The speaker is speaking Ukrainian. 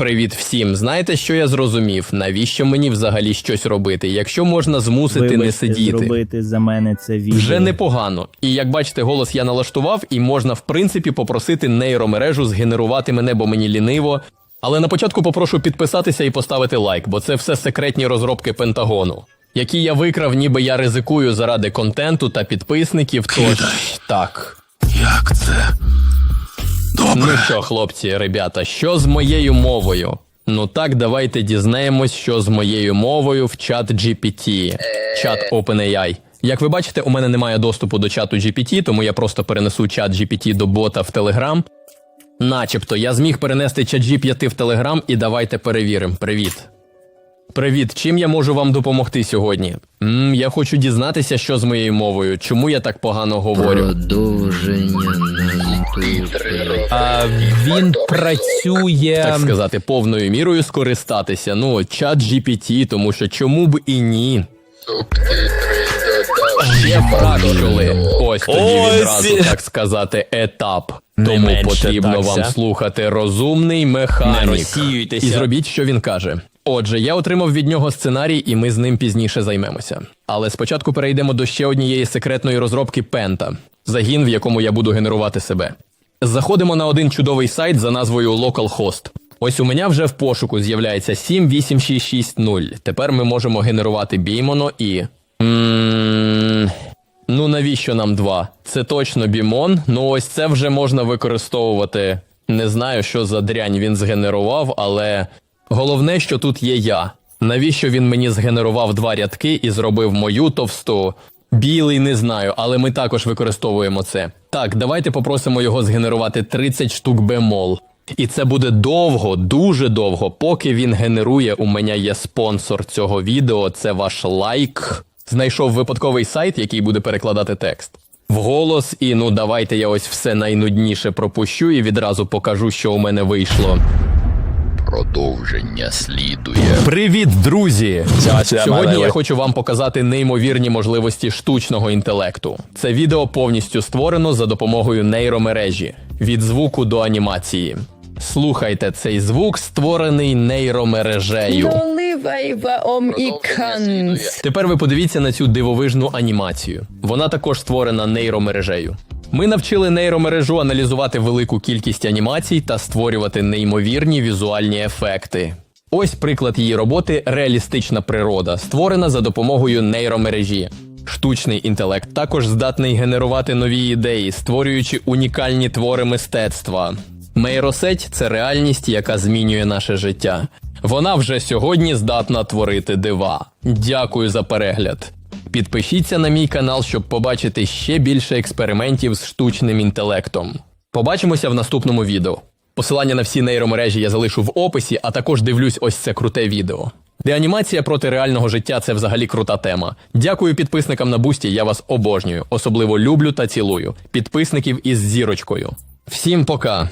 Привіт всім. Знаєте, що я зрозумів? Навіщо мені взагалі щось робити, якщо можна змусити не сидіти? зробити за мене це відео. Вже непогано. І як бачите, голос я налаштував, і можна в принципі попросити нейромережу згенерувати мене, бо мені ліниво. Але на початку попрошу підписатися і поставити лайк, бо це все секретні розробки Пентагону, які я викрав, ніби я ризикую заради контенту та підписників. Тож так. Як це? Ну що, хлопці, ребята, що з моєю мовою? Ну так, давайте дізнаємось, що з моєю мовою в чат GPT, чат OpenAI. Як ви бачите, у мене немає доступу до чату GPT, тому я просто перенесу чат GPT до бота в Telegram. Начебто я зміг перенести чат GPT в Telegram і давайте перевіримо. Привіт. Привіт, чим я можу вам допомогти сьогодні? м я хочу дізнатися, що з моєю мовою, чому я так погано говорю. Продовження. А він працює так сказати повною мірою скористатися. Ну, чат GPT, тому що чому б і ні. Ще фракчули. Ось тоді відразу так сказати етап. Тому потрібно вам слухати розумний механік. І зробіть, що він каже. Отже, я отримав від нього сценарій, і ми з ним пізніше займемося. Але спочатку перейдемо до ще однієї секретної розробки Пента загін, в якому я буду генерувати себе. Заходимо на один чудовий сайт за назвою Localhost. Ось у мене вже в пошуку з'являється 78660. Тепер ми можемо генерувати біймоно і. Ну навіщо нам два? Це точно бімон. Ну ось це вже можна використовувати. Не знаю, що за дрянь він згенерував, але головне, що тут є я. Навіщо він мені згенерував два рядки і зробив мою товсту? Білий не знаю, але ми також використовуємо це. Так, давайте попросимо його згенерувати 30 штук бемол. І це буде довго, дуже довго, поки він генерує. У мене є спонсор цього відео. Це ваш лайк. Знайшов випадковий сайт, який буде перекладати текст. Вголос, і ну давайте я ось все найнудніше пропущу і відразу покажу, що у мене вийшло. Продовження слідує. Привіт, друзі! Сьогодні я хочу вам показати неймовірні можливості штучного інтелекту. Це відео повністю створено за допомогою нейромережі від звуку до анімації. Слухайте, цей звук створений нейромережею. Канц. Тепер ви подивіться на цю дивовижну анімацію. Вона також створена нейромережею. Ми навчили нейромережу аналізувати велику кількість анімацій та створювати неймовірні візуальні ефекти. Ось приклад її роботи реалістична природа, створена за допомогою нейромережі. Штучний інтелект також здатний генерувати нові ідеї, створюючи унікальні твори мистецтва. Нейросеть це реальність, яка змінює наше життя. Вона вже сьогодні здатна творити дива. Дякую за перегляд. Підпишіться на мій канал, щоб побачити ще більше експериментів з штучним інтелектом. Побачимося в наступному відео. Посилання на всі нейромережі я залишу в описі, а також дивлюсь ось це круте відео. Де анімація проти реального життя це взагалі крута тема. Дякую підписникам на бусті, я вас обожнюю. Особливо люблю та цілую. Підписників із зірочкою. Всім пока!